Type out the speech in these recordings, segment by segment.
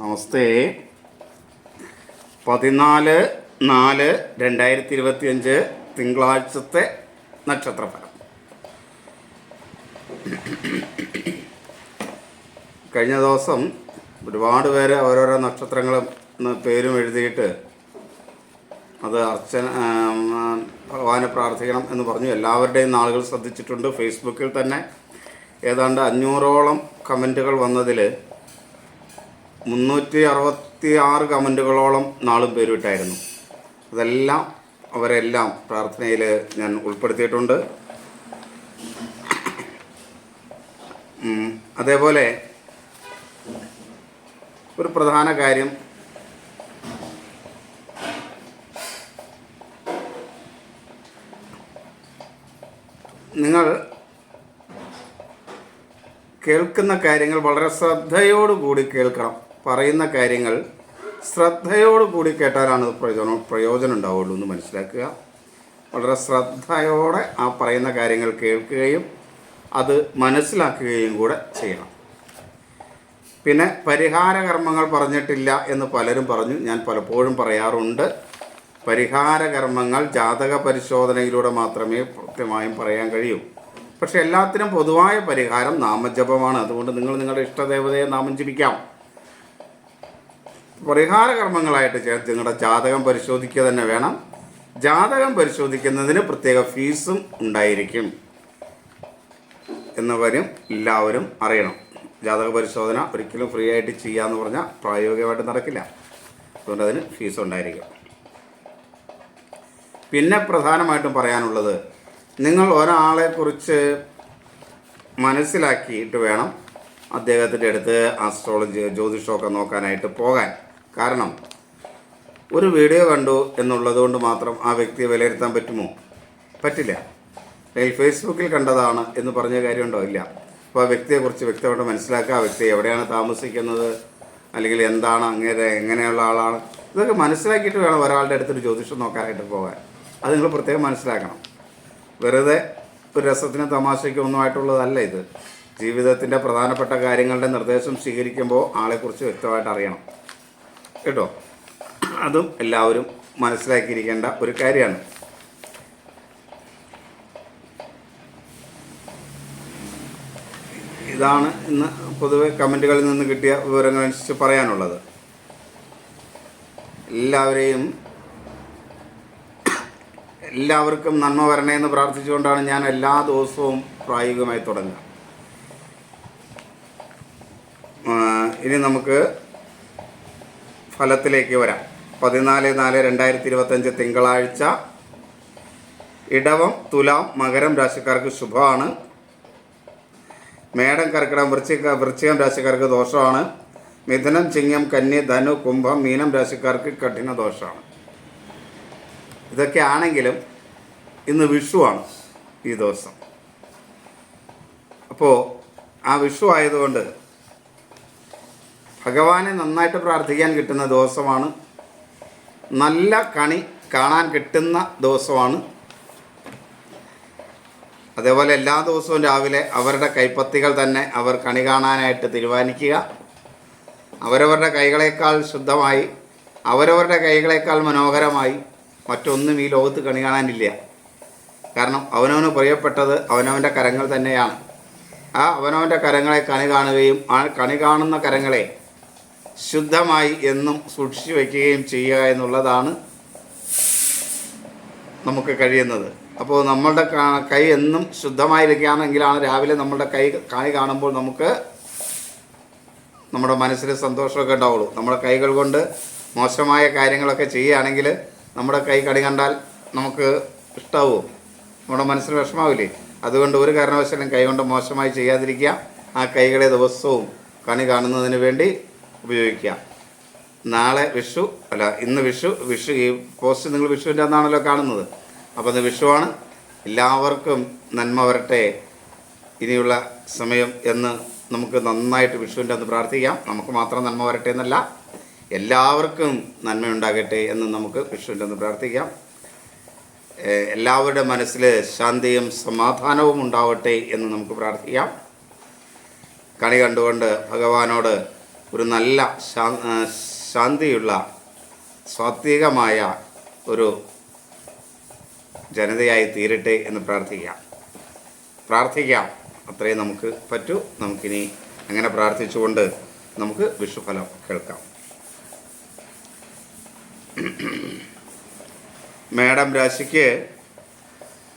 നമസ്തേ. പതിനാല് നാല് രണ്ടായിരത്തി ഇരുപത്തിയഞ്ച് തിങ്കളാഴ്ചത്തെ നക്ഷത്രഫലം. കഴിഞ്ഞ ദിവസം ഒരുപാട് പേര് ഓരോരോ നക്ഷത്രങ്ങളും പേരും എഴുതിയിട്ട് അത് അർച്ചന ഭഗവാനെ പ്രാർത്ഥിക്കണം എന്ന് പറഞ്ഞു. എല്ലാവരുടെയും നാളുകൾ ശ്രദ്ധിച്ചിട്ടുണ്ട്. ഫേസ്ബുക്കിൽ തന്നെ ഏതാണ്ട് അഞ്ഞൂറോളം കമന്റുകൾ വന്നതിൽ മുന്നൂറ്റി അറുപത്തി ആറ് കമന്റുകളോളം നാളും പേരുവിട്ടായിരുന്നു. അതെല്ലാം അവരെല്ലാം പ്രാർത്ഥനയിൽ ഞാൻ ഉൾപ്പെടുത്തിയിട്ടുണ്ട്. അതേപോലെ ഒരു പ്രധാന കാര്യം. നിങ്ങൾ കേൾക്കുന്ന കാര്യങ്ങൾ വളരെ ശ്രദ്ധയോടുകൂടി കേൾക്കണം. പറയുന്ന കാര്യങ്ങൾ ശ്രദ്ധയോടുകൂടി കേട്ടാലാണ് പ്രയോജനം പ്രയോജനം ഉണ്ടാവുള്ളൂ എന്ന് മനസ്സിലാക്കുക. വളരെ ശ്രദ്ധയോടെ ആ പറയുന്ന കാര്യങ്ങൾ കേൾക്കുകയും അത് മനസ്സിലാക്കുകയും കൂടെ ചെയ്യണം. പിന്നെ പരിഹാര കർമ്മങ്ങൾ പറഞ്ഞിട്ടില്ല എന്ന് പലരും പറഞ്ഞു. ഞാൻ പലപ്പോഴും പറയാറുണ്ട് പരിഹാര കർമ്മങ്ങൾ ജാതക പരിശോധനയിലൂടെ മാത്രമേ കൃത്യമായും പറയാൻ കഴിയൂ. പക്ഷെ എല്ലാത്തിനും പൊതുവായ പരിഹാരം നാമജപമാണ്. അതുകൊണ്ട് നിങ്ങൾ നിങ്ങളുടെ ഇഷ്ടദേവതയെ നാമം ജപിക്കാം. പരിഹാര കർമ്മങ്ങളായിട്ട് ചേർത്ത് നിങ്ങളുടെ ജാതകം പരിശോധിക്കുക തന്നെ വേണം. ജാതകം പരിശോധിക്കുന്നതിന് പ്രത്യേക ഫീസും ഉണ്ടായിരിക്കും എന്നവരും എല്ലാവരും അറിയണം. ജാതക പരിശോധന ഒരിക്കലും ഫ്രീ ആയിട്ട് ചെയ്യാന്ന് പറഞ്ഞാൽ പ്രായോഗികമായിട്ട് നടക്കില്ല. അതുകൊണ്ട് അതിന് ഫീസ് ഉണ്ടായിരിക്കും. പിന്നെ പ്രധാനമായിട്ടും പറയാനുള്ളത് നിങ്ങൾ ഒരാളെക്കുറിച്ച് മനസ്സിലാക്കിയിട്ട് വേണം അദ്ദേഹത്തിന്റെ അടുത്ത് ആസ്ട്രോളജി ജ്യോതിഷമൊക്കെ നോക്കാനായിട്ട് പോകാൻ. കാരണം ഒരു വീഡിയോ കണ്ടു എന്നുള്ളതുകൊണ്ട് മാത്രം ആ വ്യക്തിയെ വിലയിരുത്താൻ പറ്റുമോ? പറ്റില്ല. അല്ലെങ്കിൽ ഫേസ്ബുക്കിൽ കണ്ടതാണ് എന്ന് പറഞ്ഞ കാര്യമുണ്ടോ? ഇല്ല. അപ്പോൾ ആ വ്യക്തിയെക്കുറിച്ച് വ്യക്തമായിട്ട് മനസ്സിലാക്കുക ആ വ്യക്തി എവിടെയാണ് താമസിക്കുന്നത് അല്ലെങ്കിൽ എന്താണ് അങ്ങനെ എങ്ങനെയുള്ള ആളാണ്? ഇതൊക്കെ മനസ്സിലാക്കിയിട്ട് വേണം ഒരാളുടെ അടുത്തൊരു ജ്യോതിഷം നോക്കാനായിട്ട് പോകാൻ. അത് നിങ്ങൾ പ്രത്യേകം മനസ്സിലാക്കണം. വെറുതെ ഒരു രസത്തിനും തമാശയ്ക്കും ഒന്നുമായിട്ടുള്ളതല്ല ഇത്. ജീവിതത്തിന്റെ പ്രധാനപ്പെട്ട കാര്യങ്ങളുടെ നിർദ്ദേശം സ്വീകരിക്കുമ്പോൾ ആളെക്കുറിച്ച് വ്യക്തമായിട്ട് അറിയണം. കേട്ടോ? അതും എല്ലാവരും മനസ്സിലാക്കിയിരിക്കേണ്ട ഒരു കാര്യമാണ്. ഇതാണ് ഇന്ന് പൊതുവെ കമന്റുകളിൽ നിന്ന് കിട്ടിയ വിവരങ്ങൾ അനുസരിച്ച് പറയാനുള്ളത്. എല്ലാവരെയും എല്ലാവർക്കും നന്മ വരണേ എന്ന് പ്രാർത്ഥിച്ചുകൊണ്ടാണ് ഞാൻ എല്ലാ ദിവസവും പ്രായോഗികമായി തുടങ്ങുക. ഇനി നമുക്ക് ഫലത്തിലേക്ക് വരാം. പതിനാല് നാല് രണ്ടായിരത്തി ഇരുപത്തഞ്ച് തിങ്കളാഴ്ച ഇടവം തുലാം മകരം രാശിക്കാർക്ക് ശുഭമാണ്. മേടം കർക്കിടം വൃശ്ചിക വൃശ്ചികം രാശിക്കാർക്ക് ദോഷമാണ്. മിഥുനം ചിങ്ങം കന്നി ധനു കുംഭം മീനം രാശിക്കാർക്ക് കഠിന ദോഷമാണ്. ഇതൊക്കെ ആണെങ്കിലും ഇന്ന് വിഷുവാണ് ഈ ദിവസം. അപ്പോൾ ആ വിഷു ആയതുകൊണ്ട് ഭഗവാനെ നന്നായിട്ട് പ്രാർത്ഥിക്കാൻ കിട്ടുന്ന ദിവസമാണ്. നല്ല കണി കാണാൻ കിട്ടുന്ന ദിവസമാണ്. അതേപോലെ എല്ലാ ദിവസവും രാവിലെ അവരുടെ കൈപ്പത്തികൾ തന്നെ അവർ കണി കാണാനായിട്ട് തീരുമാനിക്കുക. അവരവരുടെ കൈകളേക്കാൾ ശുദ്ധമായി അവരവരുടെ കൈകളേക്കാൾ മനോഹരമായി മറ്റൊന്നും ഈ ലോകത്ത് കണി കാണാനില്ല. കാരണം അവനവന് പ്രിയപ്പെട്ടത് അവനവന്റെ കരങ്ങൾ തന്നെയാണ്. ആ അവനവന്റെ കരങ്ങളെ കണി കാണുകയും ആ കണി കാണുന്ന കരങ്ങളെ ശുദ്ധമായി എന്നും സൂക്ഷിച്ചു വയ്ക്കുകയും ചെയ്യുക എന്നുള്ളതാണ് നമുക്ക് കഴിയുന്നത്. അപ്പോൾ നമ്മളുടെ കൈ എന്നും ശുദ്ധമായിരിക്കുകയാണെങ്കിലാണ് രാവിലെ നമ്മളുടെ കൈ കായ് കാണുമ്പോൾ നമുക്ക് നമ്മുടെ മനസ്സിന് സന്തോഷമൊക്കെ ഉണ്ടാവുള്ളൂ. നമ്മുടെ കൈകൾ കൊണ്ട് മോശമായ കാര്യങ്ങളൊക്കെ ചെയ്യുകയാണെങ്കിൽ നമ്മുടെ കൈ കണി കണ്ടാൽ നമുക്ക് ഇഷ്ടാവുമോ നമ്മുടെ മനസ്സിന് വിഷമാവില്ലേ? അതുകൊണ്ട് ഒരു കാരണവശാലും കൈ കൊണ്ട് മോശമായി ചെയ്യാതിരിക്കുക. ആ കൈകളെ ദിവസവും കണി കാണുന്നതിന് വേണ്ടി ഉപയോഗിക്കുക. നാളെ വിഷു അല്ല ഇന്ന് വിഷു വിഷു ഈ പോസ്റ്റ് നിങ്ങൾ വിഷുവിന്റെ അന്നാണല്ലോ കാണുന്നത്. അപ്പോൾ ഇന്ന് വിഷുവാണ്. എല്ലാവർക്കും നന്മ വരട്ടെ. ഇനിയുള്ള സമയം എന്ന് നമുക്ക് നന്നായിട്ട് വിഷുവിന്റെ അന്ന് പ്രാർത്ഥിക്കാം. നമുക്ക് മാത്രം നന്മ വരട്ടെ എന്നല്ല. എല്ലാവർക്കും നന്മയുണ്ടാകട്ടെ എന്ന് നമുക്ക് വിഷുവിന്റെ അന്ന് പ്രാർത്ഥിക്കാം. എല്ലാവരുടെ മനസ്സിൽ ശാന്തിയും സമാധാനവും ഉണ്ടാവട്ടെ എന്ന് നമുക്ക് പ്രാർത്ഥിക്കാം. കണി കണ്ടുകൊണ്ട് ഭഗവാനോട് ഒരു നല്ല ശാന്തിയുള്ള സാത്വികമായ ഒരു ജനതയായി തീരട്ടെ എന്ന് പ്രാർത്ഥിക്കാം. പ്രാർത്ഥിക്കാം. അത്രയും നമുക്ക് പറ്റൂ. നമുക്കിനി അങ്ങനെ പ്രാർത്ഥിച്ചുകൊണ്ട് നമുക്ക് വിഷുഫലം കേൾക്കാം. മേടം രാശിക്ക്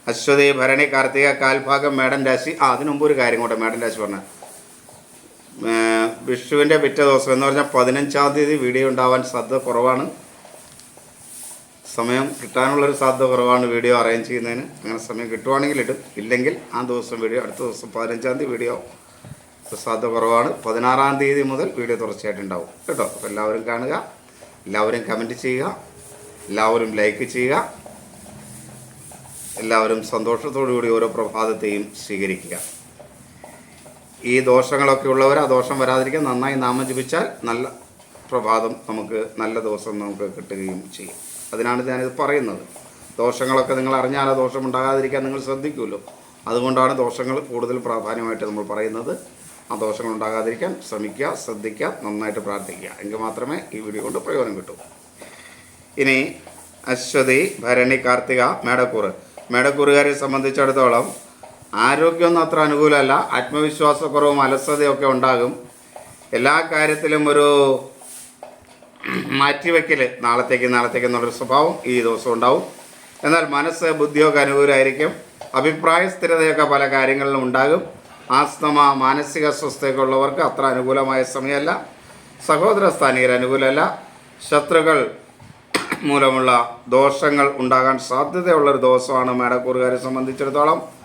അശ്വതി ഭരണി കാർത്തിക കാൽഭാഗം മേടം രാശി. ആ അതിനുമുമ്പ് ഒരു കാര്യം കൂടെ മേടം രാശി പറഞ്ഞ വിഷുവിന്റെ പിറ്റേ ദിവസം എന്ന് പറഞ്ഞാൽ പതിനഞ്ചാം തീയതി വീഡിയോ ഉണ്ടാവാൻ സാധ്യത കുറവാണ്. സമയം കിട്ടാനുള്ളൊരു സാധ്യത കുറവാണ് വീഡിയോ അറേഞ്ച് ചെയ്യുന്നതിന്. അങ്ങനെ സമയം കിട്ടുവാണെങ്കിൽ ഇടും. ഇല്ലെങ്കിൽ ആ ദിവസം വീഡിയോ അടുത്ത ദിവസം പതിനഞ്ചാം തീയതി വീഡിയോ സാധ്യത കുറവാണ്. പതിനാറാം തീയതി മുതൽ വീഡിയോ തുടർച്ചയായിട്ട് ഉണ്ടാവും. കേട്ടോ? അപ്പോൾ എല്ലാവരും കാണുക. എല്ലാവരും കമന്റ് ചെയ്യുക. എല്ലാവരും ലൈക്ക് ചെയ്യുക. എല്ലാവരും സന്തോഷത്തോടു കൂടി ഓരോ പ്രഭാതത്തെയും സ്വീകരിക്കുക. ഈ ദോഷങ്ങളൊക്കെ ഉള്ളവർ ആ ദോഷം വരാതിരിക്കാൻ നന്നായി നാമം ജപിച്ചാൽ നല്ല പ്രഭാതം നമുക്ക് നല്ല ദിവസം നമുക്ക് കിട്ടുകയും ചെയ്യും. അതിനാണ് ഞാനിത് പറയുന്നത്. ദോഷങ്ങളൊക്കെ നിങ്ങൾ അറിഞ്ഞാൽ ആ ദോഷം ഉണ്ടാകാതിരിക്കാൻ നിങ്ങൾ ശ്രദ്ധിക്കുമല്ലോ. അതുകൊണ്ടാണ് ദോഷങ്ങൾ കൂടുതൽ പ്രാധാന്യമായിട്ട് നമ്മൾ പറയുന്നത്. ആ ദോഷങ്ങൾ ഉണ്ടാകാതിരിക്കാൻ ശ്രമിക്കുക ശ്രദ്ധിക്കുക നന്നായിട്ട് പ്രാർത്ഥിക്കുക. എങ്കിൽ മാത്രമേ ഈ വീഡിയോ കൊണ്ട് പ്രയോജനം കിട്ടൂ. ഇനി അശ്വതി ഭരണി കാർത്തിക മേടക്കൂറ്. മേടക്കൂറുകാരെ സംബന്ധിച്ചിടത്തോളം ആരോഗ്യമൊന്നും അത്ര അനുകൂലമല്ല. ആത്മവിശ്വാസക്കുറവും അലസതയൊക്കെ ഉണ്ടാകും. എല്ലാ കാര്യത്തിലും ഒരു മാറ്റിവെക്കൽ നാളത്തേക്ക് നാളത്തേക്ക് എന്നുള്ളൊരു സ്വഭാവം ഈ ദിവസം ഉണ്ടാവും. എന്നാൽ മനസ്സ് ബുദ്ധിയൊക്കെ അനുകൂലമായിരിക്കും. അഭിപ്രായ സ്ഥിരതയൊക്കെ പല കാര്യങ്ങളിലും ഉണ്ടാകും. ആസ്തമ മാനസിക അസ്വസ്ഥയൊക്കെ ഉള്ളവർക്ക് അത്ര അനുകൂലമായ സമയമല്ല. സഹോദര സ്ഥാനികർ അനുകൂലമല്ല. ശത്രുക്കൾ മൂലമുള്ള ദോഷങ്ങൾ ഉണ്ടാകാൻ സാധ്യതയുള്ളൊരു ദിവസമാണ് മേടക്കൂറുകാരെ സംബന്ധിച്ചിടത്തോളം.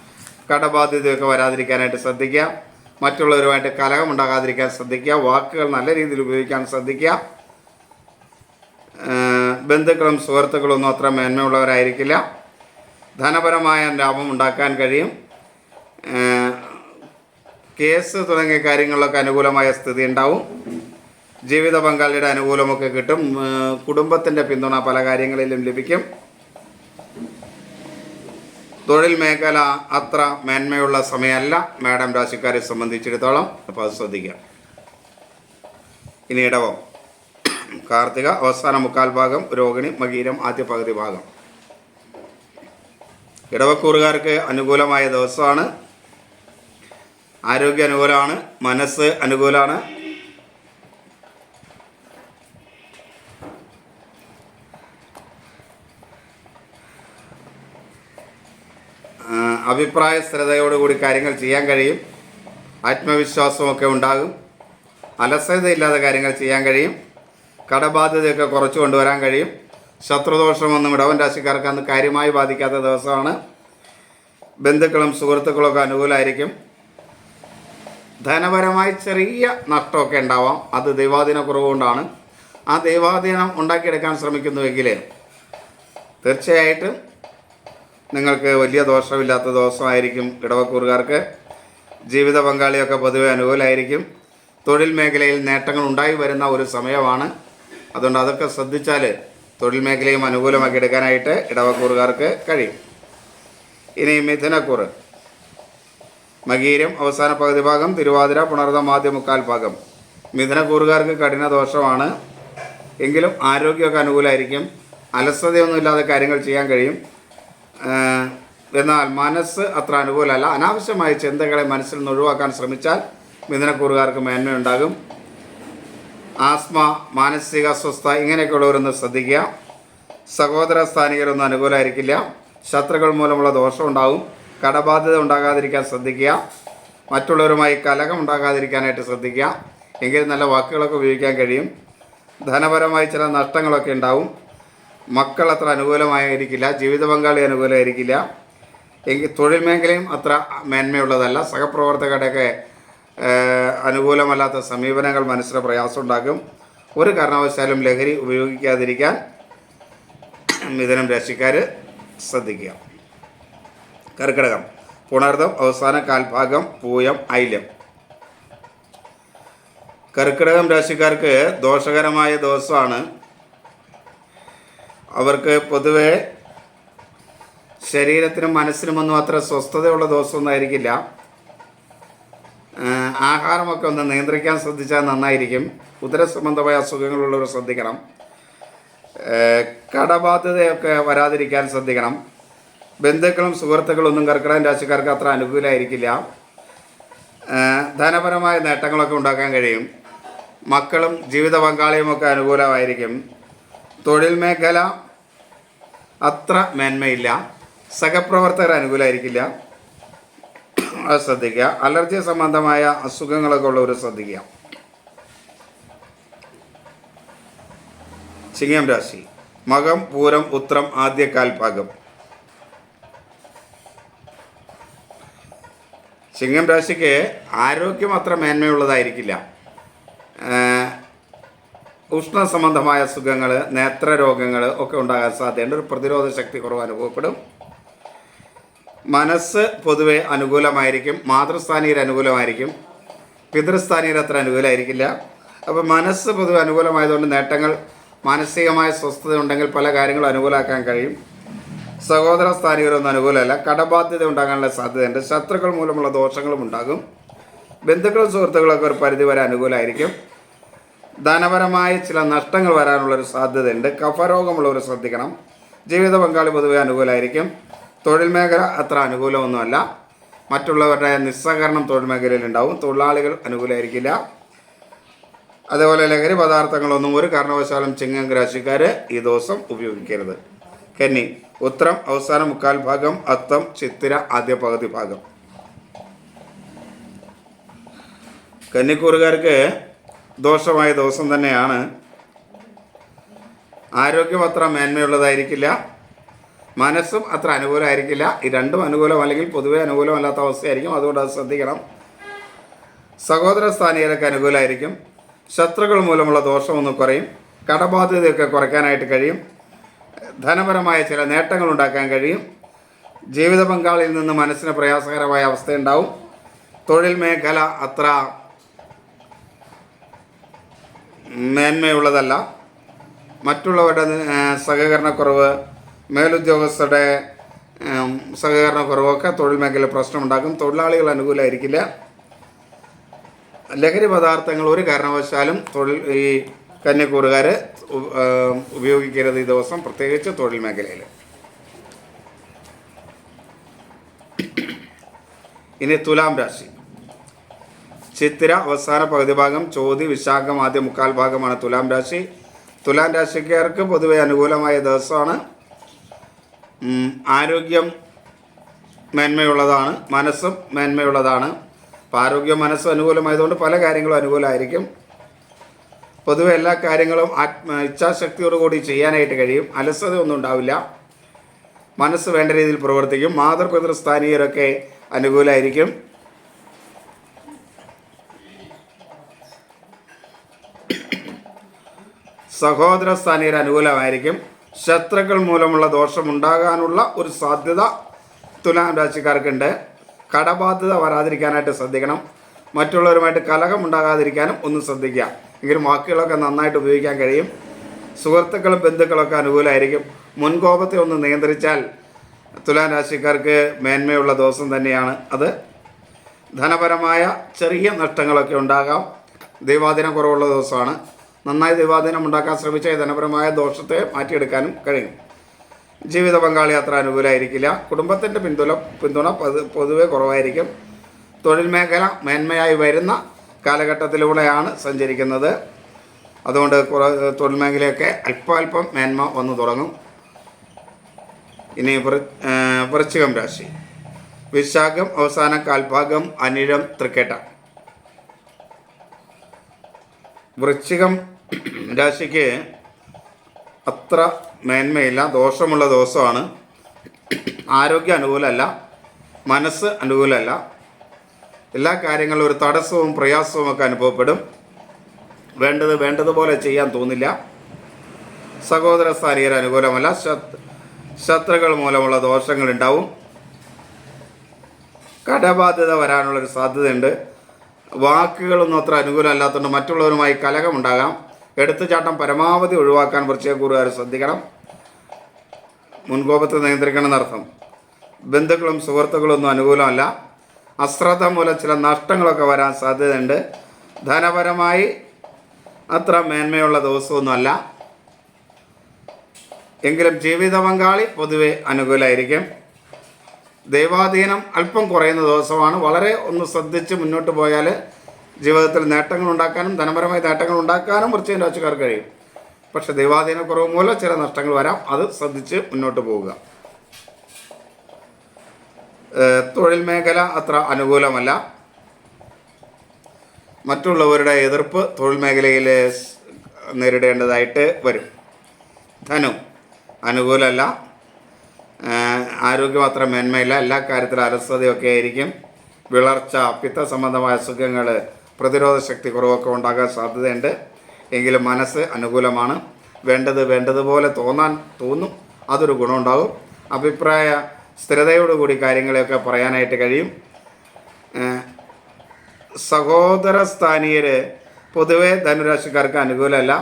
കടബാധ്യതയൊക്കെ വരാതിരിക്കാനായിട്ട് ശ്രദ്ധിക്കുക. മറ്റുള്ളവരുമായിട്ട് കലഹം ഉണ്ടാകാതിരിക്കാൻ ശ്രദ്ധിക്കുക. വാക്കുകൾ നല്ല രീതിയിൽ ഉപയോഗിക്കാൻ ശ്രദ്ധിക്കുക. ബന്ധുക്കളും സുഹൃത്തുക്കളും ഒന്നും അത്ര മേന്മയുള്ളവരായിരിക്കില്ല. ധനപരമായ ലാഭം ഉണ്ടാക്കാൻ കഴിയും. കേസ് തുടങ്ങിയ കാര്യങ്ങളിലൊക്കെ അനുകൂലമായ സ്ഥിതി ഉണ്ടാവും. ജീവിത പങ്കാളിയുടെ അനുകൂലമൊക്കെ കിട്ടും. കുടുംബത്തിന്റെ പിന്തുണ പല കാര്യങ്ങളിലും ലഭിക്കും. തൊഴിൽ മേഖല അത്ര മേന്മയുള്ള സമയമല്ല. മാഡം രാശിക്കാരെ സംബന്ധിച്ചിടത്തോളം അപ്പോൾ അത് ശ്രദ്ധിക്കാം ഇനി ഇടവം. കാർത്തിക അവസാന മുക്കാൽ ഭാഗം രോഹിണി മകീരം ആദ്യ പകുതി ഭാഗം. ഇടവക്കൂറുകാർക്ക് അനുകൂലമായ ദിവസമാണ്. ആരോഗ്യ അനുകൂലമാണ്. മനസ്സ് അനുകൂലമാണ്. അഭിപ്രായ സ്ഥിരതയോടുകൂടി കാര്യങ്ങൾ ചെയ്യാൻ കഴിയും. ആത്മവിശ്വാസമൊക്കെ ഉണ്ടാകും. അലസതയില്ലാതെ കാര്യങ്ങൾ ചെയ്യാൻ കഴിയും. കടബാധ്യതയൊക്കെ കുറച്ച് കൊണ്ടുവരാൻ കഴിയും. ശത്രുദോഷമൊന്നും ഇടവൻ രാശിക്കാർക്ക് അന്ന് കാര്യമായി ബാധിക്കാത്ത ദിവസമാണ്. ബന്ധുക്കളും സുഹൃത്തുക്കളൊക്കെ അനുകൂലമായിരിക്കും ധനപരമായി ചെറിയ നഷ്ടമൊക്കെ ഉണ്ടാവാം. അത് ദൈവാധീന കുറവുകൊണ്ടാണ് ആ ദൈവാധീനം ഉണ്ടാക്കിയെടുക്കാൻ ശ്രമിക്കുന്നുവെങ്കിൽ തീർച്ചയായിട്ടും നിങ്ങൾക്ക് വലിയ ദോഷമില്ലാത്ത ദിവസമായിരിക്കും ഇടവക്കൂറുകാർക്ക്. ജീവിത പങ്കാളിയൊക്കെ പൊതുവെ അനുകൂലമായിരിക്കും തൊഴിൽ മേഖലയിൽ നേട്ടങ്ങൾ ഉണ്ടായി വരുന്ന ഒരു സമയമാണ്. അതുകൊണ്ട് അതൊക്കെ ശ്രദ്ധിച്ചാൽ തൊഴിൽ മേഖലയും അനുകൂലമാക്കി എടുക്കാനായിട്ട് ഇടവക്കൂറുകാർക്ക് കഴിയും. ഇനി മിഥുനക്കൂറ്. മകീരം അവസാന പകുതി ഭാഗം തിരുവാതിര പുണർതം ആദ്യ മുക്കാൽ ഭാഗം. മിഥുനക്കൂറുകാർക്ക് കഠിന ദോഷമാണ്. എങ്കിലും ആരോഗ്യമൊക്കെ അനുകൂലമായിരിക്കും അലസതയൊന്നുമില്ലാതെ കാര്യങ്ങൾ ചെയ്യാൻ കഴിയും. എന്നാൽ മനസ്സ് അത്ര അനുകൂലമല്ല. അനാവശ്യമായ ചിന്തകളെ മനസ്സിൽ നിന്ന് ഒഴിവാക്കാൻ ശ്രമിച്ചാൽ മിഥുനക്കൂറുകാർക്ക് മേന്മയുണ്ടാകും. ആസ്മ മാനസിക അസ്വസ്ഥ ഇങ്ങനെയൊക്കെയുള്ളവരൊന്ന് ശ്രദ്ധിക്കുക. സഹോദര സ്ഥാനികരൊന്നും അനുകൂലമായിരിക്കില്ല. ശത്രുക്കൾ മൂലമുള്ള ദോഷം ഉണ്ടാവും കടബാധ്യത ഉണ്ടാകാതിരിക്കാൻ ശ്രദ്ധിക്കുക. മറ്റുള്ളവരുമായി കലകം ഉണ്ടാകാതിരിക്കാനായിട്ട് ശ്രദ്ധിക്കുക. എങ്കിൽ നല്ല വാക്കുകളൊക്കെ ഉപയോഗിക്കാൻ കഴിയും. ധനപരമായി ചില നഷ്ടങ്ങളൊക്കെ ഉണ്ടാവും. മക്കൾ അത്ര അനുകൂലമായിരിക്കില്ല ജീവിത പങ്കാളി അനുകൂലമായിരിക്കില്ല. എങ്കിൽ തൊഴിൽ മേഖലയും അത്ര മേന്മയുള്ളതല്ല. സഹപ്രവർത്തകരുടെയൊക്കെ അനുകൂലമല്ലാത്ത സമീപനങ്ങൾ മനസ്സിന് പ്രയാസം ഉണ്ടാക്കും ഒരു കാരണവശാലും ലഹരി ഉപയോഗിക്കാതിരിക്കാൻ മിഥുനം രാശിക്കാർ ശ്രദ്ധിക്കുക. കർക്കിടകം പുണർദം അവസാന കാൽഭാഗം പൂയം ഐല്യം കർക്കിടകം രാശിക്കാർക്ക് ദോഷകരമായ ദിവസമാണ് അവർക്ക് പൊതുവെ ശരീരത്തിനും മനസ്സിനുമൊന്നും അത്ര സ്വസ്ഥതയുള്ള ദിവസമൊന്നും ആയിരിക്കില്ല ആഹാരമൊക്കെ ഒന്ന് നിയന്ത്രിക്കാൻ ശ്രദ്ധിച്ചാൽ നന്നായിരിക്കും. ഉദരസംബന്ധമായ അസുഖങ്ങളുള്ളവർ ശ്രദ്ധിക്കണം. കടബാധ്യതയൊക്കെ വരാതിരിക്കാൻ ശ്രദ്ധിക്കണം. ബന്ധുക്കളും സുഹൃത്തുക്കളും ഒന്നും കർക്കിടകൻ രാശിക്കാർക്ക് അത്ര അനുകൂലമായിരിക്കില്ല. ധനപരമായ നേട്ടങ്ങളൊക്കെ ഉണ്ടാക്കാൻ കഴിയും. മക്കളും ജീവിത പങ്കാളിയുമൊക്കെ അനുകൂലമായിരിക്കും. തൊഴിൽ മേഖല അത്ര മേന്മയില്ല. സഹപ്രവർത്തകർ അനുകൂലമായിരിക്കില്ല അത് ശ്രദ്ധിക്കുക. അലർജി സംബന്ധമായ അസുഖങ്ങളൊക്കെ ഉള്ളവർ ശ്രദ്ധിക്കുക. ചിങ്ങം രാശി. മകം പൂരം ഉത്രം ആദ്യ കാൽഭാഗം. ചിങ്ങം രാശിക്ക് ആരോഗ്യം അത്ര മേന്മയുള്ളതായിരിക്കില്ല. ഉഷ്ണ സംബന്ധമായ അസുഖങ്ങൾ നേത്രരോഗങ്ങൾ ഒക്കെ ഉണ്ടാകാൻ സാധ്യതയുണ്ട്. ഒരു പ്രതിരോധ ശക്തി കുറവ് അനുഭവപ്പെടും. മനസ്സ് പൊതുവെ അനുകൂലമായിരിക്കും. മാതൃസ്ഥാനീയർ അനുകൂലമായിരിക്കും. പിതൃസ്ഥാനീയർ അത്ര അനുകൂലമായിരിക്കില്ല. അപ്പോൾ മനസ്സ് പൊതുവെ അനുകൂലമായതുകൊണ്ട് നേട്ടങ്ങൾ മാനസികമായ സ്വസ്ഥത ഉണ്ടെങ്കിൽ പല കാര്യങ്ങളും അനുകൂലമാക്കാൻ കഴിയും. സഹോദര സ്ഥാനികരൊന്നും അനുകൂലമല്ല. കടബാധ്യത ഉണ്ടാകാനുള്ള സാധ്യതയുണ്ട്. ശത്രുക്കൾ മൂലമുള്ള ദോഷങ്ങളും ഉണ്ടാകും. ബന്ധുക്കളും സുഹൃത്തുക്കളൊക്കെ ഒരു പരിധിവരെ അനുകൂലമായിരിക്കും. ധനപരമായ ചില നഷ്ടങ്ങൾ വരാനുള്ളൊരു സാധ്യതയുണ്ട്. കഫരോഗമുള്ളവർ ശ്രദ്ധിക്കണം. ജീവിത പങ്കാളി പൊതുവെ അനുകൂലമായിരിക്കും തൊഴിൽ മേഖല അത്ര അനുകൂലമൊന്നുമല്ല. മറ്റുള്ളവരുടെ നിസ്സഹകരണം തൊഴിൽ മേഖലയിൽ ഉണ്ടാവും. തൊഴിലാളികൾ അനുകൂലമായിരിക്കില്ല അതേപോലെ ലഹരി പദാർത്ഥങ്ങളൊന്നും ഒരു കാരണവശാലും ചിങ്ങം രാശിക്കാർ ഈ ദിവസം ഉപയോഗിക്കരുത്. കന്നി ഉത്തരം അവസാന മുക്കാൽ ഭാഗം അത്തം ചിത്തിര ആദ്യ പകുതി ഭാഗം. കന്നിക്കൂറുകാർക്ക് ദോഷമായ ദിവസം തന്നെയാണ്. ആരോഗ്യം അത്ര മേന്മയുള്ളതായിരിക്കില്ല. മനസ്സും അത്ര അനുകൂലമായിരിക്കില്ല. ഈ രണ്ടും അനുകൂലം അല്ലെങ്കിൽ പൊതുവെ അനുകൂലമല്ലാത്ത അവസ്ഥയായിരിക്കും. അതുകൊണ്ട് അത് ശ്രദ്ധിക്കണം. സഹോദര സ്ഥാനീയരൊക്കെ അനുകൂലമായിരിക്കും. ശത്രുക്കൾ മൂലമുള്ള ദോഷമൊന്ന് കുറയും. കടബാധ്യതയൊക്കെ കുറയ്ക്കാനായിട്ട് കഴിയും. ധനപരമായ ചില നേട്ടങ്ങൾ ഉണ്ടാക്കാൻ കഴിയും. ജീവിത പങ്കാളിയിൽ നിന്ന് മനസ്സിന് പ്രയാസകരമായ അവസ്ഥയുണ്ടാവും. തൊഴിൽ മേഖല അത്ര മേന്മയുള്ളതല്ല. മറ്റുള്ളവരുടെ സഹകരണക്കുറവ് മേലുദ്യോഗസ്ഥരുടെ സഹകരണക്കുറവൊക്കെ തൊഴിൽ മേഖല പ്രശ്നമുണ്ടാക്കും. തൊഴിലാളികൾ അനുകൂലമായിരിക്കില്ല ലഹരി പദാർത്ഥങ്ങൾ ഒരു കാരണവശാലും തൊഴിൽ ഈ കന്യക്കൂറുകാർ ഉപയോഗിക്കരുത് ഈ ദിവസം പ്രത്യേകിച്ച് തൊഴിൽ മേഖലയിൽ ഇനി തുലാം രാശി. ചിത്തിര അവസാന പകുതി ഭാഗം ചോതി വിശാഖം ആദ്യ മുക്കാൽ ഭാഗമാണ് തുലാം രാശി. തുലാം രാശിക്കാർക്ക് പൊതുവെ അനുകൂലമായ ദിവസമാണ്. ആരോഗ്യം മേന്മയുള്ളതാണ് മനസ്സും മേന്മയുള്ളതാണ്. അപ്പോൾ ആരോഗ്യം മനസ്സും അനുകൂലമായതുകൊണ്ട് പല കാര്യങ്ങളും അനുകൂലമായിരിക്കും. പൊതുവെ എല്ലാ കാര്യങ്ങളും ആത്മ ഇച്ഛാശക്തിയോടുകൂടി ചെയ്യാനായിട്ട് കഴിയും. അലസതയൊന്നും ഉണ്ടാവില്ല. മനസ്സ് വേണ്ട രീതിയിൽ പ്രവർത്തിക്കും. മാതൃപിതൃസ്ഥാനീയരൊക്കെ അനുകൂലമായിരിക്കും. സഹോദര സ്ഥാനീയർ അനുകൂലമായിരിക്കും. ശത്രുക്കൾ മൂലമുള്ള ദോഷം ഉണ്ടാകാനുള്ള ഒരു സാധ്യത തുലാം രാശിക്കാർക്കുണ്ട്. കടബാധ്യത വരാതിരിക്കാനായിട്ട് ശ്രദ്ധിക്കണം. മറ്റുള്ളവരുമായിട്ട് കലഹം ഉണ്ടാകാതിരിക്കാനും ഒന്ന് ശ്രദ്ധിക്കുക. എങ്കിലും വാക്കുകളൊക്കെ നന്നായിട്ട് ഉപയോഗിക്കാൻ കഴിയും. സുഹൃത്തുക്കളും ബന്ധുക്കളൊക്കെ അനുകൂലമായിരിക്കും. മുൻകോപത്തെ ഒന്ന് നിയന്ത്രിച്ചാൽ തുലാം രാശിക്കാർക്ക് മേന്മയുള്ള ദിവസം തന്നെയാണ് അത്. ധനപരമായ ചെറിയ നഷ്ടങ്ങളൊക്കെ ഉണ്ടാകാം. ദൈവാധീനം കുറവുള്ള ദിവസമാണ്. നന്നായി ദൈവാധീനം ഉണ്ടാക്കാൻ ശ്രമിച്ച ധനപരമായ ദോഷത്തെ മാറ്റിയെടുക്കാനും കഴിയും. ജീവിത പങ്കാളി അത്ര അനുകൂലമായിരിക്കില്ല കുടുംബത്തിന്റെ പിന്തുണ പിന്തുണ പതു- പൊതുവെ കുറവായിരിക്കും. തൊഴിൽ മേഖല മേന്മയായി വരുന്ന കാലഘട്ടത്തിലൂടെയാണ് സഞ്ചരിക്കുന്നത്. അതുകൊണ്ട് കുറ തൊഴിൽ മേഖലയൊക്കെ അല്പാൽപ്പം അല്പം മേന്മ വന്നു തുടങ്ങും. ഇനി വൃശ്ചികം രാശി. വിശാഖം അവസാന കാൽഭാഗം അനിഴം തൃക്കേട്ട. വൃശ്ചികം രാശിക്ക് അത്ര മേന്മയില്ല ദോഷമുള്ള ദിവസമാണ്. ആരോഗ്യം അനുകൂലമല്ല മനസ്സ് അനുകൂലമല്ല. എല്ലാ കാര്യങ്ങളും ഒരു തടസ്സവും പ്രയാസവും ഒക്കെ അനുഭവപ്പെടും. വേണ്ടത് വേണ്ടതുപോലെ ചെയ്യാൻ തോന്നില്ല. സഹോദര സ്ഥാനീയർ അനുകൂലമല്ല ശത് ശത്രുക്കൾ മൂലമുള്ള ദോഷങ്ങളുണ്ടാവും കടബാധ്യത വരാനുള്ളൊരു സാധ്യതയുണ്ട്. വാക്കുകളൊന്നും അത്ര അനുകൂലമല്ലാത്തതുകൊണ്ട് മറ്റുള്ളവരുമായി കലഹമുണ്ടാകാം. എടുത്തുചാട്ടം പരമാവധി ഒഴിവാക്കാൻ വൃശ്ചികക്കൂറുകാർ ശ്രദ്ധിക്കണം. മുൻകോപത്തെ നിയന്ത്രിക്കണം എന്നർത്ഥം. ബന്ധുക്കളും സുഹൃത്തുക്കളൊന്നും അനുകൂലമല്ല. അശ്രദ്ധ മൂലം ചില നഷ്ടങ്ങളൊക്കെ വരാൻ സാധ്യതയുണ്ട്. ധനപരമായി അത്ര മേന്മയുള്ള ദിവസമൊന്നുമല്ല. എങ്കിലും ജീവിത പങ്കാളി പൊതുവെ അനുകൂലമായിരിക്കും ദൈവാധീനം അല്പം കുറയുന്ന ദിവസമാണ്. വളരെ ഒന്ന് ശ്രദ്ധിച്ച് മുന്നോട്ട് പോയാൽ ജീവിതത്തിൽ നേട്ടങ്ങൾ ഉണ്ടാക്കാനും ധനപരമായ നേട്ടങ്ങൾ ഉണ്ടാക്കാനും വൃശ്ചിക രാശിക്കാർ കഴിയും. പക്ഷെ ദൈവാധീന കുറവ് മൂലം ചില നഷ്ടങ്ങൾ വരാം. അത് ശ്രദ്ധിച്ച് മുന്നോട്ട് പോവുക. തൊഴിൽ മേഖല അത്ര അനുകൂലമല്ല. മറ്റുള്ളവരുടെ എതിർപ്പ് തൊഴിൽ മേഖലയിൽ നേരിടേണ്ടതായിട്ട് വരും. ധനു അനുകൂലമല്ല. ആരോഗ്യം അത്ര മേന്മയില്ല. എല്ലാ കാര്യത്തിലും അലസതയൊക്കെ ആയിരിക്കും. വിളർച്ച പിത്ത സംബന്ധമായ അസുഖങ്ങൾ പ്രതിരോധ ശക്തി കുറവൊക്കെ ഉണ്ടാകാൻ സാധ്യതയുണ്ട്. എങ്കിലും മനസ്സ് അനുകൂലമാണ്. വേണ്ടത് വേണ്ടതുപോലെ തോന്നാൻ തോന്നും. അതൊരു ഗുണമുണ്ടാകും. അഭിപ്രായ സ്ഥിരതയോടുകൂടി കാര്യങ്ങളെയൊക്കെ പറയാനായിട്ട് കഴിയും. സഹോദര സ്ഥാനീയർ പൊതുവെ ധനുരാശിക്കാർക്ക് അനുകൂലമല്ല.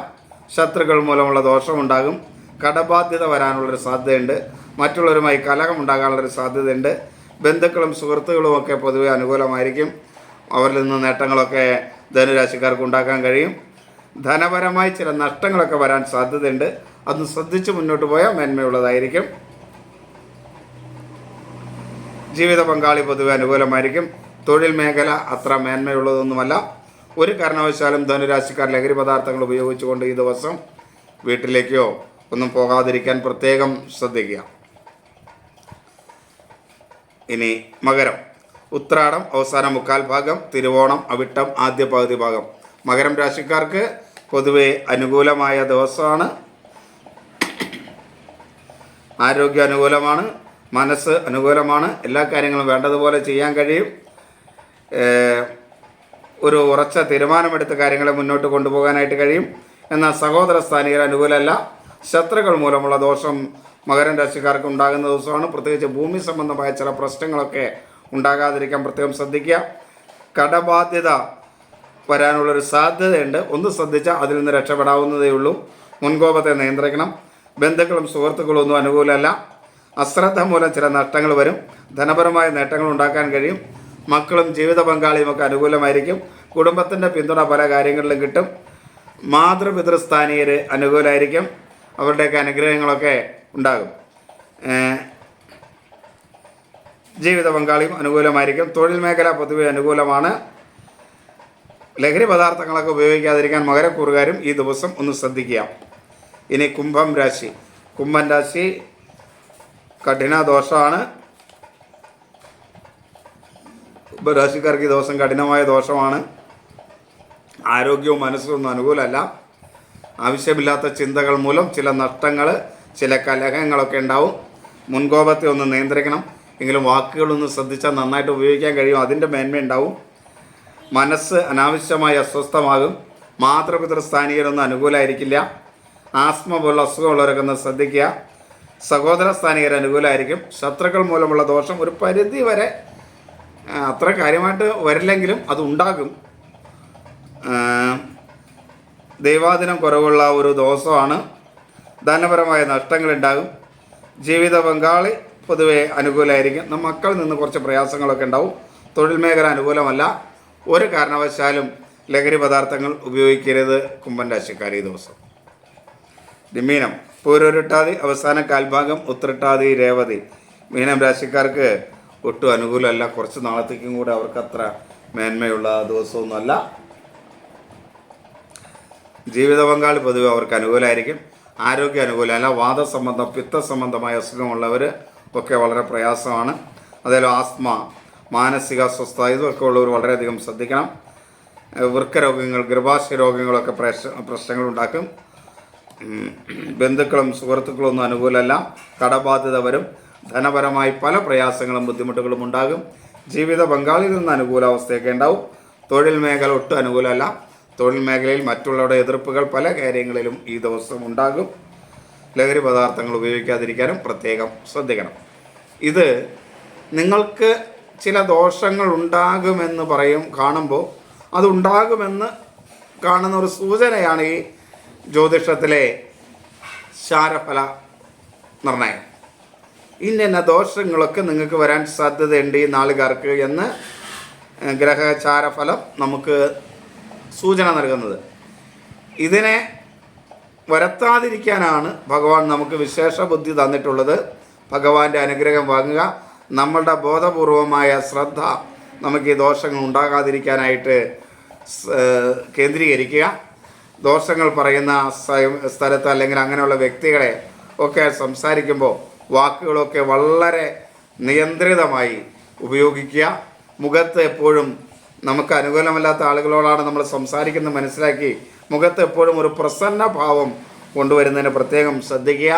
ശത്രുക്കൾ മൂലമുള്ള ദോഷമുണ്ടാകും കടബാധ്യത വരാനുള്ളൊരു സാധ്യതയുണ്ട്. മറ്റുള്ളവരുമായി കലഹം ഉണ്ടാകാനുള്ളൊരു സാധ്യതയുണ്ട്. ബന്ധുക്കളും സുഹൃത്തുക്കളും ഒക്കെ പൊതുവെ അനുകൂലമായിരിക്കും. അവരിൽ നിന്ന് നേട്ടങ്ങളൊക്കെ ധനുരാശിക്കാർക്ക് ഉണ്ടാക്കാൻ കഴിയും. ധനപരമായി ചില നഷ്ടങ്ങളൊക്കെ വരാൻ സാധ്യതയുണ്ട്. അതൊന്ന് ശ്രദ്ധിച്ച് മുന്നോട്ട് പോയാൽ മേന്മയുള്ളതായിരിക്കും ജീവിത പങ്കാളി പൊതുവെ അനുകൂലമായിരിക്കും. തൊഴിൽ മേഖല അത്ര മേന്മയുള്ളതൊന്നുമല്ല. ഒരു കാരണവശാലും ധനുരാശിക്കാർ ലഹരി പദാർത്ഥങ്ങൾ ഉപയോഗിച്ചുകൊണ്ട് ഈ ദിവസം വീട്ടിലേക്കോ ഒന്നും പോകാതിരിക്കാൻ പ്രത്യേകം ശ്രദ്ധിക്കുക. ഇനി മകരം. ഉത്രാടം അവസാന മുക്കാൽ ഭാഗം തിരുവോണം അവിട്ടം ആദ്യ പകുതി ഭാഗം. മകരം രാശിക്കാർക്ക് പൊതുവെ അനുകൂലമായ ദിവസമാണ്. ആരോഗ്യം അനുകൂലമാണ് മനസ്സ് അനുകൂലമാണ് എല്ലാ കാര്യങ്ങളും വേണ്ടതുപോലെ ചെയ്യാൻ കഴിയും. ഒരു ഉറച്ച തീരുമാനമെടുത്ത് കാര്യങ്ങളെ മുന്നോട്ട് കൊണ്ടുപോകാനായിട്ട് കഴിയും. എന്നാൽ സഹോദര സ്ഥാനികർ അനുകൂലമല്ല. ശത്രുക്കൾ മൂലമുള്ള ദോഷം മകരം രാശിക്കാർക്ക് ഉണ്ടാകുന്ന ദിവസമാണ്. പ്രത്യേകിച്ച് ഭൂമി സംബന്ധമായ ചില പ്രശ്നങ്ങളൊക്കെ ഉണ്ടാകാതിരിക്കാൻ പ്രത്യേകം ശ്രദ്ധിക്കുക. കടബാധ്യത വരാനുള്ളൊരു സാധ്യതയുണ്ട്. ഒന്ന് ശ്രദ്ധിച്ചാൽ അതിൽ നിന്ന് രക്ഷപ്പെടാവുന്നതേ ഉള്ളൂ. മുൻകോപത്തെ നിയന്ത്രിക്കണം. ബന്ധുക്കളും സുഹൃത്തുക്കളും ഒന്നും അനുകൂലമല്ല. അശ്രദ്ധ മൂലം ചില നഷ്ടങ്ങൾ വരും. ധനപരമായ നേട്ടങ്ങൾ ഉണ്ടാക്കാൻ കഴിയും. മക്കളും ജീവിത പങ്കാളിയും ഒക്കെ അനുകൂലമായിരിക്കും. കുടുംബത്തിന്റെ പിന്തുണ പല കാര്യങ്ങളിലും കിട്ടും. മാതൃപിതൃസ്ഥാനീയർ അനുകൂലമായിരിക്കും. അവരുടെയൊക്കെ അനുഗ്രഹങ്ങളൊക്കെ ഉണ്ടാകും. ജീവിത പങ്കാളിയും അനുകൂലമായിരിക്കും. തൊഴിൽ മേഖല പൊതുവെ അനുകൂലമാണ്. ലഹരി പദാർത്ഥങ്ങളൊക്കെ ഉപയോഗിക്കാതിരിക്കാൻ മകരക്കൂറുകാരും ഈ ദിവസം ഒന്ന് ശ്രദ്ധിക്കുക. ഇനി കുംഭം രാശി. കുംഭം രാശി കഠിന ദോഷമാണ്. കുംഭരാശിക്കാർക്ക് ഈ ദിവസം കഠിനമായ ദോഷമാണ്. ആരോഗ്യവും മനസ്സും ഒന്നും അനുകൂലമല്ല. ആവശ്യമില്ലാത്ത ചിന്തകൾ മൂലം ചില നഷ്ടങ്ങൾ ചില കലഹങ്ങളൊക്കെ ഉണ്ടാവും. മുൻകോപത്തെ ഒന്ന് നിയന്ത്രിക്കണം. എങ്കിലും വാക്കുകളൊന്ന് ശ്രദ്ധിച്ചാൽ നന്നായിട്ട് ഉപയോഗിക്കാൻ കഴിയും. അതിന്റെ മേന്മയുണ്ടാവും. മനസ്സ് അനാവശ്യമായി അസ്വസ്ഥമാകും. മാതൃപിതൃ സ്ഥാനികരൊന്നും അനുകൂലമായിരിക്കില്ല ആസ്മ പോലുള്ള അസുഖമുള്ളവരൊക്കെ ഒന്ന് ശ്രദ്ധിക്കുക. സഹോദര സ്ഥാനികർ അനുകൂലമായിരിക്കും ശത്രുക്കൾ മൂലമുള്ള ദോഷം ഒരു പരിധി വരെ അത്ര കാര്യമായിട്ട് വരില്ലെങ്കിലും അത് ഉണ്ടാകും. ദൈവാദിനം കുറവുള്ള ഒരു ദോഷമാണ്. ധനപരമായ നഷ്ടങ്ങളുണ്ടാകും. ജീവിത പങ്കാളി പൊതുവെ അനുകൂലമായിരിക്കും. നമ്മൾ മക്കളിൽ നിന്ന് കുറച്ച് പ്രയാസങ്ങളൊക്കെ ഉണ്ടാവും. തൊഴിൽ മേഖല അനുകൂലമല്ല. ഒരു കാരണവശാലും ലഹരി പദാർത്ഥങ്ങൾ ഉപയോഗിക്കരുത് കുംഭൻ രാശിക്കാർ ഈ ദിവസം. മീനം പൂരൊരുട്ടാതി അവസാന കാൽഭാഗം ഉത്രട്ടാതി രേവതി. മീനം രാശിക്കാർക്ക് ഒട്ടും അനുകൂലമല്ല. കുറച്ച് നാളത്തേക്കും കൂടെ അവർക്ക് അത്ര മേന്മയുള്ള ദിവസമൊന്നുമല്ല. ജീവിത പങ്കാളി പൊതുവെ അവർക്ക് അനുകൂലമായിരിക്കും. ആരോഗ്യ അനുകൂലമല്ല. വാദസംബന്ധം പിത്തസംബന്ധമായ അസുഖമുള്ളവർ ഒക്കെ വളരെ പ്രയാസമാണ്. അതേപോലെ ആസ്മ മാനസിക അസ്വസ്ഥത ഇതൊക്കെ ഉള്ളവർ വളരെയധികം ശ്രദ്ധിക്കണം. വൃക്കരോഗങ്ങൾ ഗർഭാശയ രോഗങ്ങളൊക്കെ പ്രശ്ന പ്രശ്നങ്ങളുണ്ടാക്കും. ഉണ്ടാക്കും ബന്ധുക്കളും സുഹൃത്തുക്കളും ഒന്നും അനുകൂലമല്ല. കടബാധ്യത വരും. ധനപരമായി പല പ്രയാസങ്ങളും ബുദ്ധിമുട്ടുകളും ഉണ്ടാകും. ജീവിത പങ്കാളിയിൽ നിന്ന് അനുകൂല അവസ്ഥയൊക്കെ ഉണ്ടാവും. തൊഴിൽ മേഖല ഒട്ടും അനുകൂലമല്ല. തൊഴിൽ മേഖലയിൽ മറ്റുള്ളവരുടെ എതിർപ്പുകൾ പല കാര്യങ്ങളിലും ഈ ദിവസം ഉണ്ടാകും. ലഹരി പദാർത്ഥങ്ങൾ ഉപയോഗിക്കാതിരിക്കാനും പ്രത്യേകം ശ്രദ്ധിക്കണം. ഇത് നിങ്ങൾക്ക് ചില ദോഷങ്ങൾ ഉണ്ടാകുമെന്ന് പറയും കാണുമ്പോൾ അതുണ്ടാകുമെന്ന് കാണുന്ന ഒരു സൂചനയാണ് ഈ ജ്യോതിഷത്തിലെ ശാരഫല നിർണയം. ഇന്ന ദോഷങ്ങളൊക്കെ നിങ്ങൾക്ക് വരാൻ സാധ്യതയുണ്ട് ഈ നാളുകാർക്ക് എന്ന് ഗ്രഹചാരഫലം നമുക്ക് സൂചന നൽകുന്നത്. ഇതിനെ വരുത്താതിരിക്കാനാണ് ഭഗവാൻ നമുക്ക് വിശേഷ ബുദ്ധി തന്നിട്ടുള്ളത്. ഭഗവാന്റെ അനുഗ്രഹം വാങ്ങുക നമ്മളുടെ ബോധപൂർവമായ ശ്രദ്ധ നമുക്ക് ഈ ദോഷങ്ങൾ ഉണ്ടാകാതിരിക്കാനായിട്ട് കേന്ദ്രീകരിക്കുക. ദോഷങ്ങൾ പറയുന്ന സ്ഥ- സ്ഥലത്ത് അല്ലെങ്കിൽ അങ്ങനെയുള്ള വ്യക്തികളെ ഒക്കെ സംസാരിക്കുമ്പോൾ വാക്കുകളൊക്കെ വളരെ നിയന്ത്രിതമായി ഉപയോഗിക്കുക. മുഖത്ത് എപ്പോഴും നമുക്ക് അനുകൂലമല്ലാത്ത ആളുകളോടാണ് നമ്മൾ സംസാരിക്കുന്നത് മനസ്സിലാക്കി മുഖത്ത് എപ്പോഴും ഒരു പ്രസന്ന ഭാവം കൊണ്ടുവരുന്നതിന് പ്രത്യേകം ശ്രദ്ധിക്കുക.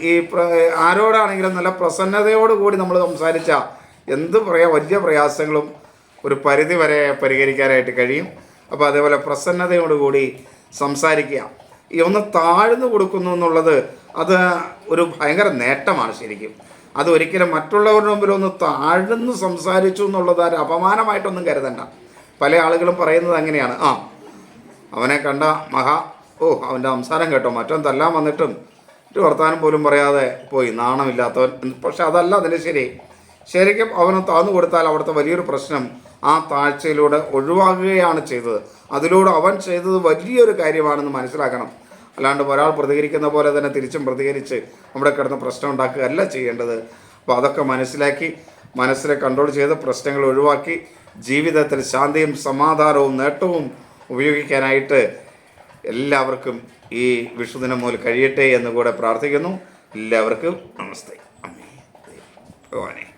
ഈ ആരോടാണെങ്കിലും നല്ല പ്രസന്നതയോടുകൂടി നമ്മൾ സംസാരിച്ച എന്ത് പറയാ വലിയ പ്രയാസങ്ങളും ഒരു പരിധി വരെ പരിഹരിക്കാനായിട്ട് കഴിയും. അപ്പോൾ അതേപോലെ പ്രസന്നതയോടുകൂടി സംസാരിക്കുക. ഈ ഒന്ന് താഴ്ന്നു കൊടുക്കുന്നു എന്നുള്ളത് അത് ഒരു ഭയങ്കര നേട്ടമാണ് ശരിക്കും. അത് ഒരിക്കലും മറ്റുള്ളവരുടെ മുമ്പിൽ ഒന്ന് താഴ്ന്നു സംസാരിച്ചു എന്നുള്ളത് ഒരു അപമാനമായിട്ടൊന്നും കരുതണ്ട. പല ആളുകളും പറയുന്നത് അങ്ങനെയാണ്. ആ അവനെ കണ്ട മഹാ ഓ അവന്റെ സംസാരം കേട്ടോ മറ്റവൻ തല്ലാൻ വന്നിട്ടും ഒരു വർത്താനം പോലും പറയാതെ പോയി നാണമില്ലാത്തവൻ. പക്ഷെ അതല്ല അതിന്റെ ശരി. ശരിക്കും അവന് താന്നു കൊടുത്താൽ അവിടുത്തെ വലിയൊരു പ്രശ്നം ആ താഴ്ചയിലൂടെ ഒഴിവാക്കുകയാണ് ചെയ്തത്. അതിലൂടെ അവൻ ചെയ്തത് വലിയൊരു കാര്യമാണെന്ന് മനസ്സിലാക്കണം. അല്ലാണ്ട് ഒരാൾ പ്രതികരിക്കുന്ന പോലെ തന്നെ തിരിച്ചും പ്രതികരിച്ച് അവിടെ കിടന്ന് പ്രശ്നം ഉണ്ടാക്കുക അല്ല ചെയ്യേണ്ടത്. അപ്പോൾ അതൊക്കെ മനസ്സിലാക്കി മനസ്സിനെ കൺട്രോൾ ചെയ്ത് പ്രശ്നങ്ങൾ ഒഴിവാക്കി ജീവിതത്തിൽ ശാന്തിയും സമാധാനവും നേട്ടവും ഉപയോഗിക്കാനായിട്ട് എല്ലാവർക്കും ഈ വിഷുദിനം മുതൽ കഴിയട്ടെ എന്ന് കൂടെ പ്രാർത്ഥിക്കുന്നു. എല്ലാവർക്കും നമസ്തേ. അമ്മേ ഭഗവാനെ.